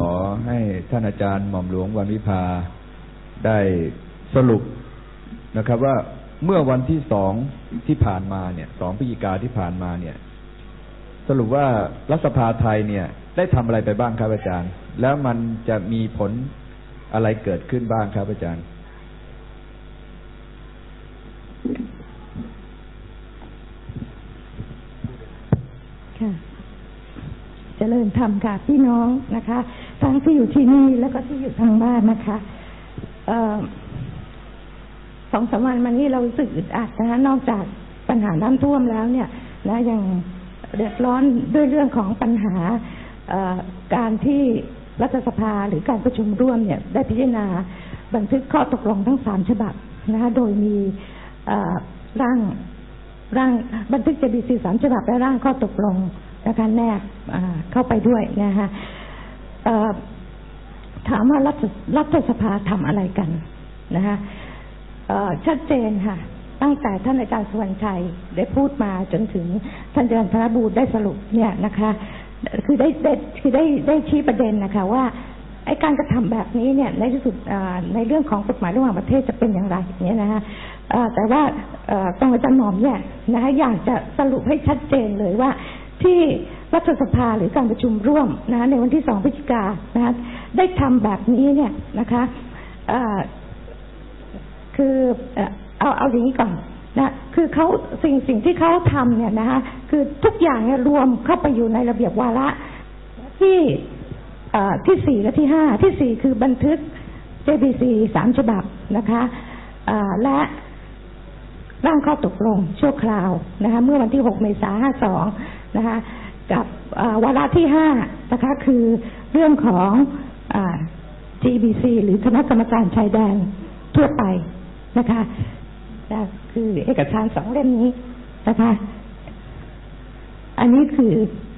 ขอให้ท่านอาจารย์หม่อมหลวงวันวิภาได้สรุปนะครับ ว่าเมื่อวันที่สองที่ผ่านมาเนี่ยสองพฤศจิกาที่ผ่านมาเนี่ย สรุปว่ารัฐสภาไทยเนี่ย ได้ทำอะไรไปบ้างครับอาจารย์ แล้วมันจะมีผลอะไรเกิดขึ้นบ้างครับอาจารย์ ค่ะเจริญธรรมค่ะพี่น้องนะคะ ทั้งที่อยู่ที่นี่แล้วก็ที่อยู่ทางบ้านนะคะออสองสามวันมานี้เรารู้สึกอึดอัดนะคะนอกจากปัญหาน้ำท่วมแล้วเนี่ยนะยังเดือดร้อนด้วยเรื่องของปัญหาการที่รัฐสภาหรือการประชุมร่วมเนี่ย ได้พิจารณาบันทึกข้อตกลงทั้งสามฉบับนะคะโดยมีร่างร่างบันทึก JBC สามฉบับและร่างข้อตกลงนะคะแนบเข้าไปด้วยนะคะ ถามว่ารัฐรัฐสภาทำอะไรกันนะคะชัดเจนค่ะ ตั้งแต่ท่านอาจารย์สวรรณชัยได้พูดมาจนถึงท่านอาจารย์ธนบูรได้สรุปเนี่ยนะคะ คือได้ได้คือได้ได้ชี้ประเด็นนะคะ ว่าไอ้การกระทำแบบนี้เนี่ยในที่สุดในเรื่องของกฎหมายระหว่างประเทศจะเป็นอย่างไรเนี่ยนะคะแต่ว่าเอ่อตรงอาจารย์หมอมเนี่ยนะคะอยากจะสรุปให้ชัดเจนเลยว่า ที่รัฐสภาหรือการประชุมร่วมนะะในวันที่สองพฤศจิกานะะได้ทำแบบนี้เนี่ยนะคะคือเอาเอาอย่างนี้ก่อนนะคือเขาสิ่งสิ่งที่เขาทำเนี่ยนะคะคือทุกอย่างเนี่ยรวมเข้าไปอยู่ในระเบียบวาระที่ที่สี่และที่ห้าที่สี่คือบันทึก JBC สามฉบับนะคะและร่างข้อตกลงชั่วคราวนะคะเมื่อวันที่ 6 เมษายน52 นะคะกับวาระที่ห้านะคะคือเรื่องของอ GBC หรือคณะกรรมการชายแดนทั่วไปนะคะคือเอกสารสองเล่มนี้นะคะ อันนี้คือ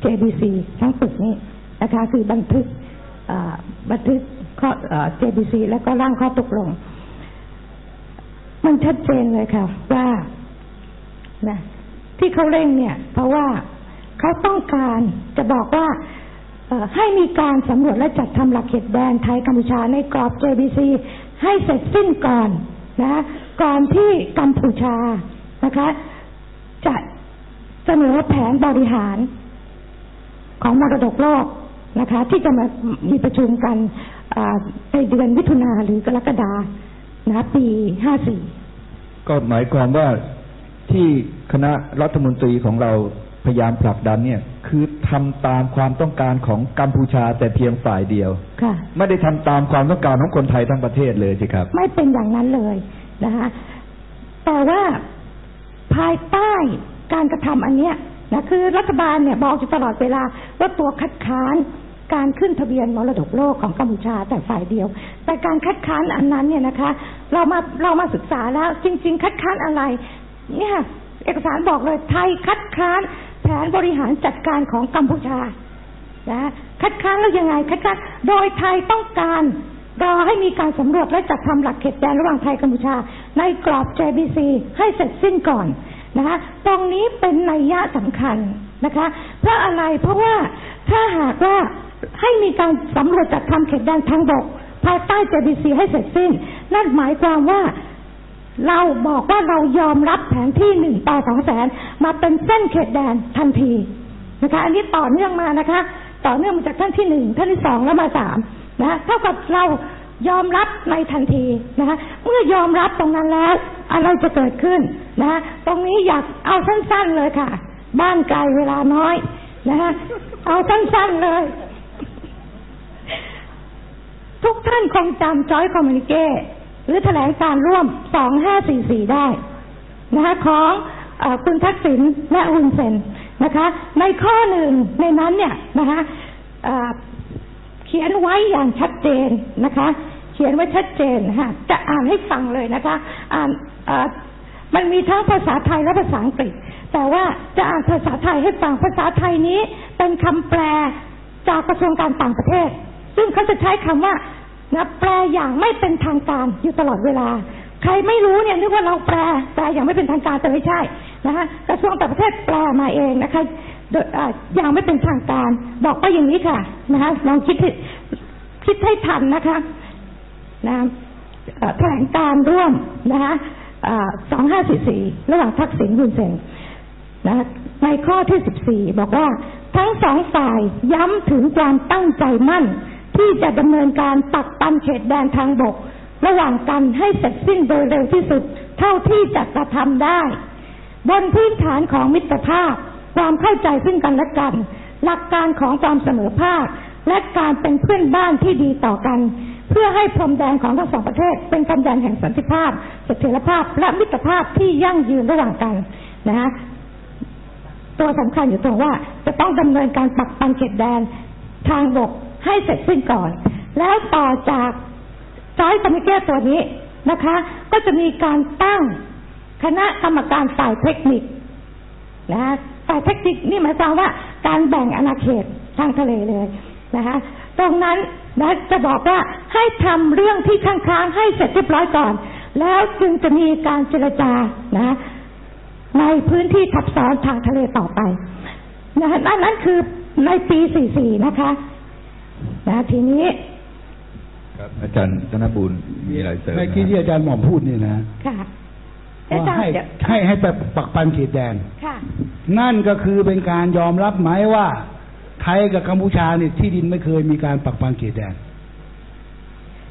JBC ทั้งปึกนี้นะคะ คือบันทึกบันทึกข้อเอ่อ JBC แล้วก็ร่างข้อตกลง มันชัดเจนเลยค่ะว่านะที่เขาเร่งเนี่ย เพราะว่า เขาต้องการจะบอกว่าให้มีการสำรวจและจัดทำหลักเขตแดนไทยกัมพูชาในกรอบ JBC ให้เสร็จสิ้นก่อนนะก่อนที่กัมพูชานะคะ จะเสนอแผนบริหารของมรดกโลกนะคะ ที่จะมามีประชุมกันในเดือนมิถุนาหรือกรกฎานะปีห้าสี่ก็หมายความว่าที่คณะรัฐมนตรีของเรา พยายามผลักดันเนี่ย คือทำตามความต้องการของกัมพูชาแต่เพียงฝ่ายเดียวค่ะไม่ได้ทำตามความต้องการของคนไทยทั้งประเทศเลยสิครับ ไม่เป็นอย่างนั้นเลยนะคะแต่ว่าภายใต้การกระทำอันเนี้ยนะคือรัฐบาลเนี่ยบอกอยู่ตลอดเวลาว่าตัวคัดค้านการขึ้นทะเบียนมรดกโลกของกัมพูชาแต่ฝ่ายเดียว แต่การคัดค้านอันนั้นเนี่ยนะคะ เรามาเรามาศึกษาแล้วจริง ๆ คัดค้านอะไร เนี่ย เอกสารบอกเลยไทยคัดค้าน แผนบริหารจัดการของกัมพูชานะคัดค้านแล้วยังไงคัดค้านโดยไทยต้องการรอให้มีการสำรวจและจัดทำหลักเขตแดนระหว่างไทยกัมพูชา ในกรอบ JBC ให้เสร็จสิ้นก่อนนะคะตรงนี้เป็นนัยยะสำคัญนะคะ เพราะอะไรเพราะว่าถ้าหากว่าให้มีการสำรวจจัดทำเขตแดนทางบกภายใต้ JBC ให้เสร็จสิ้น นั่นหมายความว่า เราบอกว่าเรายอมรับแผนที่หนึ่งต่อสองแสนมาเป็นเส้นเขตแดนทันทีนะคะ อันนี้ต่อเนื่องมานะคะ ต่อเนื่องมาจากท่านที่หนึ่งท่านที่สองแล้วมาสามนะเท่ากับเรายอมรับในทันทีนะคะเมื่อยอมรับตรงนั้นแล้วอะไรจะเกิดขึ้นนะตรงนี้อยากเอาสั้นๆเลยค่ะ บ้านไกลเวลาน้อยนะคะเอาสั้นๆเลย ทุกท่านคงจำจอยคอมมินิเก หรือแถลงการร่วม 2544 ได้นะคะของอคุณทักษิณและอุนเซนนะคะ ในข้อหนึ่งในนั้นเนี่ยนะคะเขียนไว้อย่างชัดเจนนะคะ เขียนไว้ชัดเจนนะคะจะอ่านให้ฟังเลยนะคะ อ่านมันมีทั้งภาษาไทยและภาษาอังกฤษ แต่ว่าจะอ่านภาษาไทยให้ฟังภาษาไทยนี้เป็นคำแปลจากกระทรวงการต่างประเทศ ซึ่งเขาจะใช้คำว่า นะแปลอย่างไม่เป็นทางการอยู่ตลอดเวลา ใครไม่รู้เนี่ยนึกว่าเราแปลแปลอย่างไม่เป็นทางการแต่ไม่ใช่นะคะกระทรวงต่างประเทศแปลมาเองนะคะโดยอย่างไม่เป็นทางการ บอกว่าอย่างนี้ค่ะนะคะลองคิดคิดให้ทันนะคะนะแถลงการร่วมนะคะสองห้าสี่สี่ระหว่างทักษิณยุนเซนนะในข้อที่สิบสี่บอกว่าทั้งสองฝ่ายย้ำถึงความตั้งใจมั่น ที่จะดำเนินการปักปันเขตแดนทางบก ระหว่างกันให้เสร็จสิ้นโดยเร็วที่สุด เท่าที่จะกระทำได้ บนพื้นฐานของมิตรภาพ ความเข้าใจซึ่งกันและกัน หลักการของความเสมอภาค และการเป็นเพื่อนบ้านที่ดีต่อกัน เพื่อให้พรมแดนของทั้งสองประเทศ เป็นกำยันแห่งสันติภาพเสถียรภาพ และมิตรภาพที่ยั่งยืนระหว่างกันนะฮะตัวสำคัญอยู่ตรงว่าจะต้องดำเนินการปักปันเขตแดนทางบก ให้เสร็จสิ้นก่อน แล้วต่อจากจอยคอมมิเกตัวนี้นะคะ ก็จะมีการตั้งคณะกรรมการฝ่ายเทคนิคนะฝ่ายเทคนิคนี่หมายความว่าการแบ่งอาณาเขตทางทะเลเลยนะคะตรงนั้นนะจะบอกว่าให้ทำเรื่องที่ค้างๆให้เสร็จเรียบร้อยก่อน แล้วจึงจะมีการเจรจานะในพื้นที่ทับซ้อนทางทะเลต่อไปนะนั่นนั่นคือในปี 44 นะคะ นะทีนี้ครับอาจารย์ธนบุญมีอะไรเสริมเมื่อกี้ที่อาจารย์หม่อมพูดเนี่ยนะค่ะอาว่าจารให้ย์เดี๋ยวให้ให้ไปปักปันเขตแดนค่ะ นั่นก็คือเป็นการยอมรับไหมว่าไทยกับกัมพูชาเนี่ยที่ดินไม่เคยมีการปักปันเขตแดน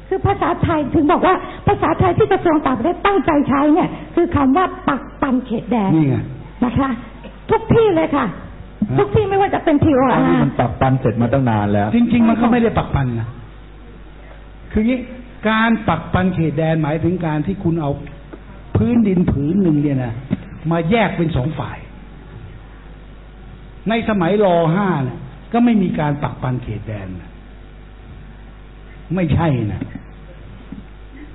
คือภาษาไทยถึงบอกว่าภาษาไทยที่กระทรวงต่างประเทศตั้งใจใช้เนี่ย คือคำว่าปักปันเขตแดนนี่ไงนะคะ ทุกที่เลยค่ะฮะ ทุกที่ไม่ว่าจะเป็นทีโออัอานนี้มันปักปันเสร็จมาตั้งนานแล้ว จริง ๆ มันก็ไม่ได้ปักปันนะคืองี้การปักปันเขตแดนหมายถึงการที่คุณเอาพื้นดินผืนหนึ่งเนี่ยนะมาแยกเป็นสองฝ่าย ในสมัยรอห้าเนี่ยก็ไม่มีการปักปันเขตแดนนะไม่ใช่นะ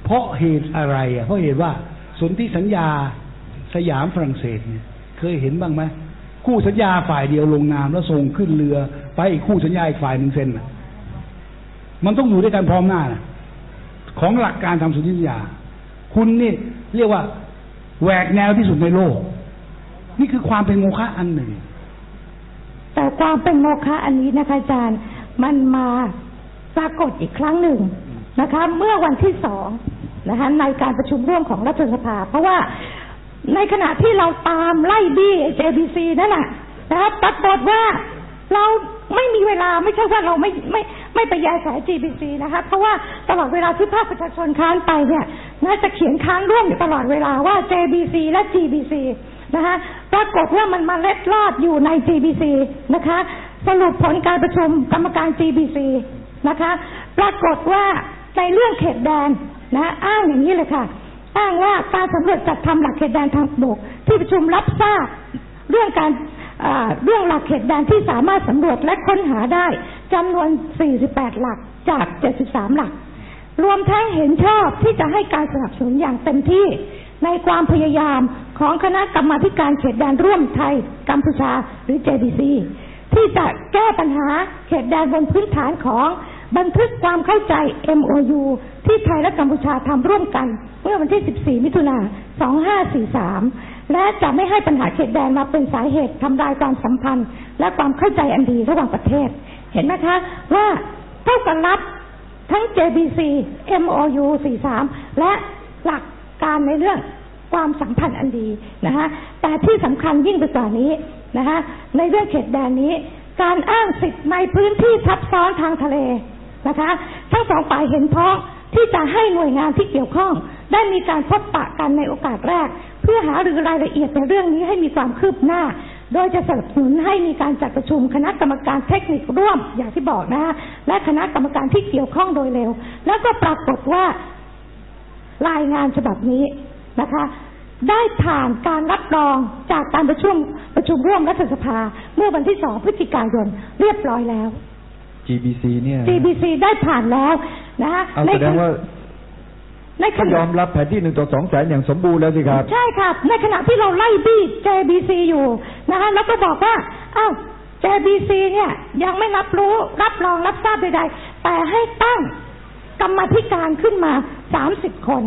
เพราะเหตุอะไรอะเพราะเหตุว่าสนธิสัญญาสยามฝรั่งเศสเนี่ย เคยเห็นบ้างไหม คู่สัญญาฝ่ายเดียวลงนาม แล้วส่งขึ้นเรือ ไปอีกคู่สัญญาอีกฝ่ายหนึ่งเซ็นมันต้องอยู่ด้วยกันพร้อมหน้านะของหลักการทำสนธิสัญญาคุณนี่เรียกว่าแหวกแนวที่สุดในโลก นี่คือความเป็นโมฆะอันหนึ่ง แต่ความเป็นโมฆะอันนี้นะคะอาจารย์ มันมาปรากฏอีกครั้งหนึ่งนะคะ เมื่อวันที่สองนะคะในการประชุมร่วมของรัฐสภา เพราะว่า ในขณะที่เราตามไล่บี้ JBC นั่นแหละนะคะปรากฏว่าเราไม่มีเวลาไม่ใช่ว่าเราไม่ไม่ไม่ไปแยสาย GBC นะคะเพราะว่าตลอดเวลาที่ภาคประชาชนค้านไปเนี่ยน่าจะเขียนค้านร่วมตลอดเวลาว่า JBC และ GBC นะคะปรากฏว่ามันมาเล็ดลอดอยู่ใน GBC นะคะ สรุปผลการประชุมกรรมการ GBC นะคะ ปรากฏว่าในเรื่องเขตแดนนะอ้างอย่างนี้เลยค่ะ อ้างว่าการสำรวจจัดทำหลักเขตแดนทางบกที่ประชุมรับทราบเรื่องการเรื่องหลักเขตแดนที่สามารถสำรวจและค้นหาได้จำนวน 48 หลักจาก 73 หลัก รวมทั้งเห็นชอบที่จะให้การสนับสนุนอย่างเต็มที่ในความพยายามของคณะกรรมาการเขตแดนร่วมไทย กัมพูชาหรือ JBC ที่จะแก้ปัญหาเขตแดนบนพื้นฐานของ บันทึกความเข้าใจ MOU ที่ไทยและกัมพูชาทำร่วมกัน เมื่อวันที่ 14 มิถุนา 2543 และจะไม่ให้ปัญหาเขตแดนมาเป็นสาเหตุทำลายความสัมพันธ์ และความเข้าใจอันดีระหว่างประเทศ เห็นไหมคะ ว่าเท่ากับรับทั้ง JBC MOU 43 และหลักการในเรื่องความสัมพันธ์อันดีนะคะแต่ที่สำคัญยิ่งไปกว่านี้นะคะในเรื่องเขตแดนนี้ การอ้างสิทธิ์ในพื้นที่ทับซ้อนทางทะเล นะคะ ทั้งสองฝ่ายเห็นพ้องที่จะให้หน่วยงานที่เกี่ยวข้อง ได้มีการพบปะกันในโอกาสแรก เพื่อหารือรายละเอียดในเรื่องนี้ให้มีความคืบหน้า โดยจะสนับสนุนให้มีการจัดประชุมคณะกรรมการเทคนิคร่วมอย่างที่บอกนะคะและคณะกรรมการที่เกี่ยวข้องโดยเร็ว แล้วก็ปรากฏว่ารายงานฉบับนี้นะคะได้ผ่านการรับรองจากการประชุมประชุมร่วมรัฐสภา เมื่อวันที่สองพฤศจิกายนเรียบร้อยแล้ว GBC เนี่ย GBC ได้ผ่านแล้วนะคะเอาแสดงว่าในขเขายณะอมรับแผนที่หนึ่งต่อสองแสนอย่างสมบูรณ์แล้วสิครับ ใช่ครับ ในขณะที่เราไล่บี้ JBC อยู่นะคะแล้วก็บอกว่าอ้าว JBC เนี่ยยังไม่รับรู้รับรองรับทราบใดๆ แต่ให้ตั้งกรรมาธิการขึ้นมา30คน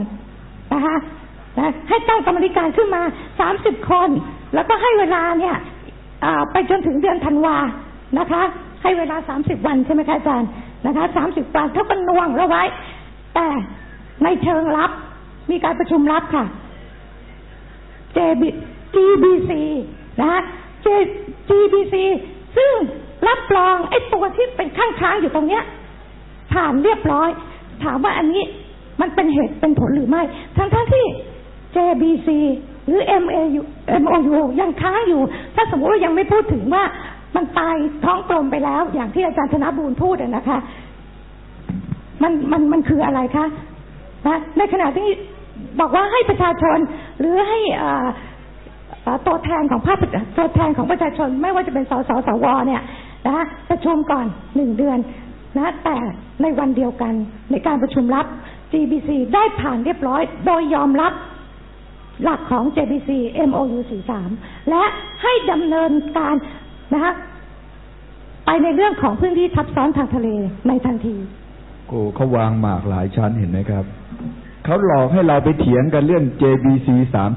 นะคะนะให้ตั้งกรรมาธิการขึ้นมา30คน แล้วก็ให้เวลาเนี่ยอ่าไปจนถึงเดือนธันวานะคะ ให้เวลา30วันใช่ไหมคะอาจารย์นะคะสามสิบวันเขาก็น่วงเราไว้ แต่ในเชิงลับ มีการประชุมลับค่ะ JB GBC นะฮะ J- GBC ซึ่งรับรองไอ้ตัวที่เป็นข้างค้างอยู่ตรงเนี้ยผ่านเรียบร้อย ถามว่าอันนี้มันเป็นเหตุเป็นผลหรือไม่ ทั้งทั้งที่ JBC หรือ MAU MOU ยังค้างอยู่ ถ้าสมมติว่ายังไม่พูดถึงว่า มันตายท้องกลมไปแล้ว อย่างที่อาจารย์ธนบูรณ์พูดนะคะ มันมันมันคืออะไรคะนะในขณะที่บอกว่าให้ประชาชนหรือให้ตัวแทนของภาคตัวแทนของประชาชน ไม่ว่าจะเป็นสสสวเนี่ยนะประชุมก่อนหนึ่งเดือนนะแต่ในวันเดียวกันในการประชุมลับ GBC ได้ผ่านเรียบร้อย โดยยอมรับหลักของ JBC MOU 43และให้ดำเนินการนะคะ ไปในเรื่องของพื้นที่ทับซ้อนทางทะเลในทันทีโอ้เขาวางหมากหลายชั้นเห็นไหมครับ เขาหลอกให้เราไปเถียงกันเรื่อง JBC สาม